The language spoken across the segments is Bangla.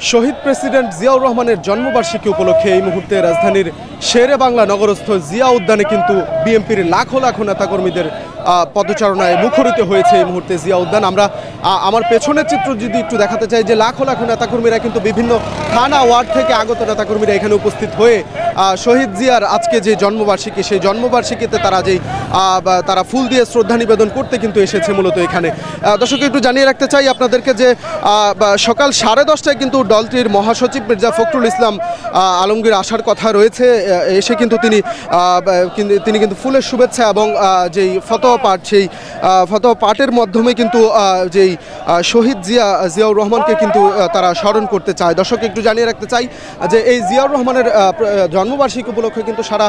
শহীদ প্রেসিডেন্ট জিয়াউর রহমানের জন্মবার্ষিকী উপলক্ষে এই মুহূর্তে রাজধানীর শেরে বাংলা নগরস্থ জিয়া উদ্যানে কিন্তু বিএনপির লাখো লাখো নেতাকর্মীদের পদচারণায় মুখরিত হয়েছে এই মুহূর্তে জিয়া উদ্যান আমরা আমার পেছনের চিত্র যদি একটু দেখাতে চাই যে লাখো লাখো নেতাকর্মীরা কিন্তু বিভিন্ন থানা ওয়ার্ড থেকে আগত নেতাকর্মীরা এখানে উপস্থিত হয়ে শহীদ জিয়ার আজকে যে জন্মবার্ষিকী, সেই জন্মবার্ষিকীতে তারা যেই তারা ফুল দিয়ে শ্রদ্ধা নিবেদন করতে কিন্তু এসেছে মূলত এখানে। দর্শক, একটু জানিয়ে রাখতে চাই আপনাদেরকে যে সকাল সাড়ে দশটায় কিন্তু দলটির মহাসচিব মির্জা ফখরুল ইসলাম আলমগীর আসার কথা রয়েছে। এসে কিন্তু তিনি তিনি কিন্তু ফুলের শুভেচ্ছা এবং যেই যেই ফতোয়া পাঠ, সেই ফতোয়া পাঠের মাধ্যমে কিন্তু যেই শহীদ জিয়া, জিয়াউর রহমানকে কিন্তু তারা স্মরণ করতে চায়। দর্শক, একটু জানিয়ে রাখতে চাই যে এই জিয়াউর রহমানের জন্মবার্ষিকী উপলক্ষে কিন্তু সারা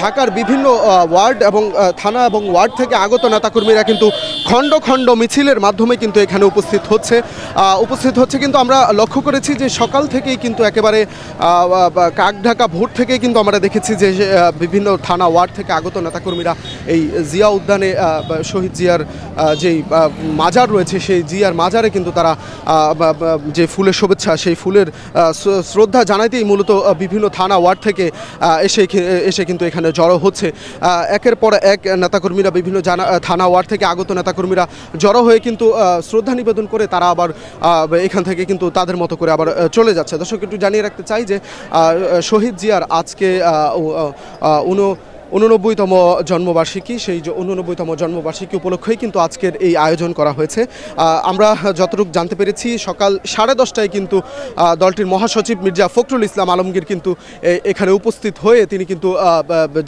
ঢাকার বিভিন্ন ওয়ার্ড এবং থানা এবং ওয়ার্ড থেকে আগত নেতাকর্মীরা কিন্তু খণ্ড খণ্ড মিছিলের মাধ্যমে কিন্তু এখানে উপস্থিত হচ্ছে। উপস্থিত হচ্ছে কিন্তু আমরা লক্ষ্য করেছি যে সকাল থেকেই কিন্তু একেবারে কাক ঢাকা ভোর থেকেই কিন্তু আমরা দেখেছি যে বিভিন্ন থানা, ওয়ার্ড থেকে আগত নেতাকর্মীরা এই জিয়া উদ্যানে শহীদ জিয়ার যেই মাজার রয়েছে, সেই জিয়ার মাজারে কিন্তু তারা যে ফুলের শুভেচ্ছা, সেই ফুলের শ্রদ্ধা জানাইতেই মূলত বিভিন্ন থানা ওয়ার্ড থেকে এসে এসে কিন্তু এখানে জড়ো হচ্ছে। একের পর এক নেতাকর্মীরা, বিভিন্ন জানা থানা ওয়ার্ড থেকে আগত নেতাকর্মীরা জড়ো হয়ে কিন্তু শ্রদ্ধা নিবেদন করে তারা আবার এখান থেকে কিন্তু তাদের মতো করে আবার চলে যাচ্ছে। দর্শক, একটু জানিয়ে রাখতে চাই যে শহীদ জিয়ার আজকে উনো উননব্বইতম জন্মবার্ষিকী, সেই উননব্বইতম জন্মবার্ষিকী উপলক্ষেই কিন্তু আজকের এই আয়োজন করা হয়েছে। আমরা যতটুকু জানতে পেরেছি, সকাল সাড়ে দশটায় কিন্তু দলটির মহাসচিব মির্জা ফখরুল ইসলাম আলমগীর কিন্তু এখানে উপস্থিত হয়ে তিনি কিন্তু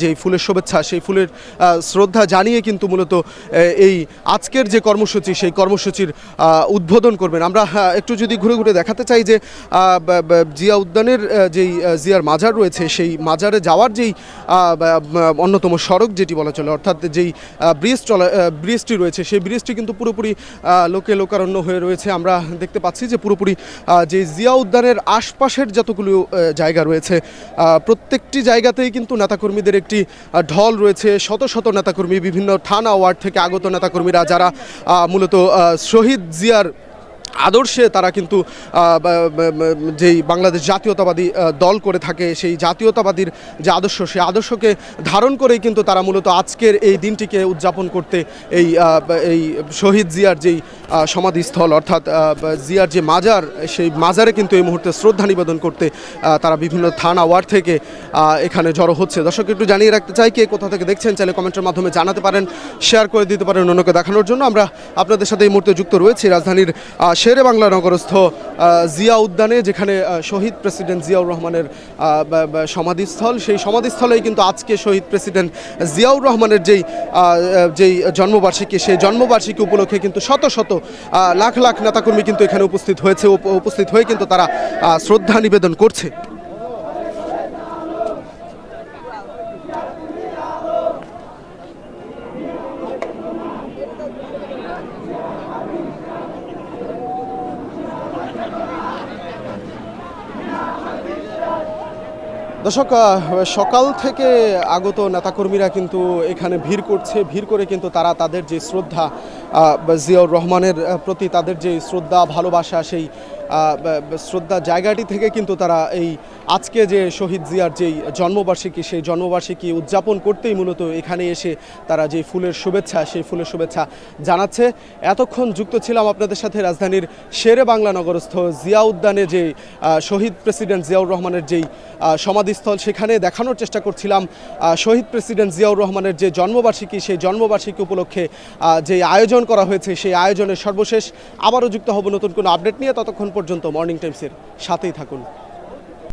যেই ফুলের শুভেচ্ছা, সেই ফুলের শ্রদ্ধা জানিয়ে কিন্তু মূলত এই আজকের যে কর্মসূচি, সেই কর্মসূচির উদ্বোধন করবেন। আমরা একটু যদি ঘুরে ঘুরে দেখাতে চাই যে জিয়া উদ্যানের যেই জিয়ার মাজার রয়েছে, সেই মাজারে যাওয়ার যেই অন্যতম সড়ক যেটি বলা চলে, অর্থাৎ যেই ব্রিজ চলা ব্রিজটি রয়েছে, সেই ব্রিজটি কিন্তু পুরোপুরি লোকে লোকারণ্য হয়ে রয়েছে। আমরা দেখতে পাচ্ছি যে পুরোপুরি যে জিয়া উদ্যানের আশপাশের যতগুলো জায়গা রয়েছে প্রত্যেকটি জায়গাতেই কিন্তু নেতাকর্মীদের একটি ঢল রয়েছে। শত শত নেতাকর্মী, বিভিন্ন থানা ওয়ার্ড থেকে আগত নেতাকর্মীরা, যারা মূলত শহীদ জিয়ার আদর্শে তারা কিন্তু যেই বাংলাদেশ জাতীয়তাবাদী দল করে থাকে, সেই জাতীয়তাবাদীর যে আদর্শ, সেই আদর্শকে ধারণ করেই কিন্তু তারা মূলত আজকের এই দিনটিকে উদযাপন করতে এই এই শহীদ জিয়ার যেই সমাধিস্থল, অর্থাৎ জিয়ার যে মাজার, সেই মাজারে কিন্তু এই মুহূর্তে শ্রদ্ধা নিবেদন করতে তারা বিভিন্ন থানা ওয়ার্ড থেকে এখানে জড়ো হচ্ছে। দর্শক, একটু জানিয়ে রাখতে চাই কে কোথা থেকে দেখছেন, চাইলে কমেন্টের মাধ্যমে জানাতে পারেন, শেয়ার করে দিতে পারেন অন্যকে দেখানোর জন্য। আমরা আপনাদের সাথে এই মুহূর্তে যুক্ত রয়েছি রাজধানীর শেরে বাংলা নগরস্থ জিয়া উদ্যানে, যেখানে শহীদ প্রেসিডেন্ট জিয়াউর রহমানের সমাধিস্থল, সেই সমাধিস্থলেই কিন্তু আজকে শহীদ প্রেসিডেন্ট জিয়াউর রহমানের যেই যেই জন্মবার্ষিকী, সেই জন্মবার্ষিকী উপলক্ষে কিন্তু শত শত লাখ লাখ নেতাকর্মী কিন্তু এখানে উপস্থিত হয়েছে, উপ- উপস্থিত হয়ে কিন্তু তারা শ্রদ্ধা নিবেদন করছে। দর্শক সকাল থেকে আগত নেতাকর্মীরা কিন্তু এখানে ভিড় করছে। ভিড় করে কিন্তু তারা তাদের যে শ্রদ্ধা জিয়াউর রহমানের প্রতি তাদের যে শ্রদ্ধা, ভালোবাসা, সেই শ্রদ্ধা জায়গাটি থেকে কিন্তু তারা এই আজকে যে শহীদ জিয়ার যেই জন্মবার্ষিকী, সেই জন্মবার্ষিকী উদযাপন করতেই মূলত এখানে এসে তারা যে ফুলের শুভেচ্ছা, সেই ফুলের শুভেচ্ছা জানাচ্ছে। এতক্ষণ যুক্ত ছিলাম আপনাদের সাথে রাজধানীর শেরে বাংলা নগরস্থ জিয়া উদ্যানে যে শহীদ প্রেসিডেন্ট জিয়াউর রহমানের যেই সমাধিস্থল, সেখানে দেখানোর চেষ্টা করছিলাম শহীদ প্রেসিডেন্ট জিয়াউর রহমানের যে জন্মবার্ষিকী, সেই জন্মবার্ষিকী উপলক্ষে যে আয়োজন করা হয়েছে, সেই আয়োজনের সর্বশেষ আবারও যুক্ত হব নতুন কোনো আপডেট নিয়ে। ততক্ষণ পর্যন্ত মর্নিং টাইমসের সাথেই থাকুন।